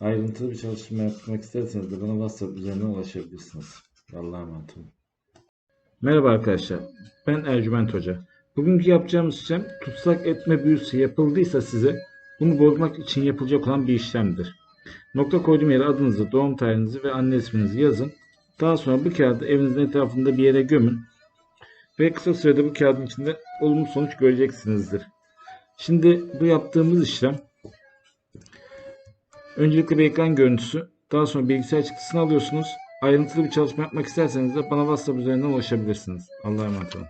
Ayrıntılı bir çalışma yapmak isterseniz de bana WhatsApp üzerinden ulaşabilirsiniz. Allah'a emanet olun. Merhaba arkadaşlar. Ben Ercüment Hoca. Bugünkü yapacağımız işlem tutsak etme büyüsü yapıldıysa size bunu bozmak için yapılacak olan bir işlemdir. Nokta koyduğum yere adınızı, doğum tarihinizi ve anne isminizi yazın. Daha sonra bu kağıdı evinizin etrafında bir yere gömün. Ve kısa sürede bu kağıdın içinde olumlu sonuç göreceksinizdir. Şimdi bu yaptığımız işlem Öncelikle bir ekran görüntüsü, daha sonra bilgisayar çıktısını alıyorsunuz. Ayrıntılı bir çalışma yapmak isterseniz de bana WhatsApp üzerinden ulaşabilirsiniz. Allah'a emanet olun.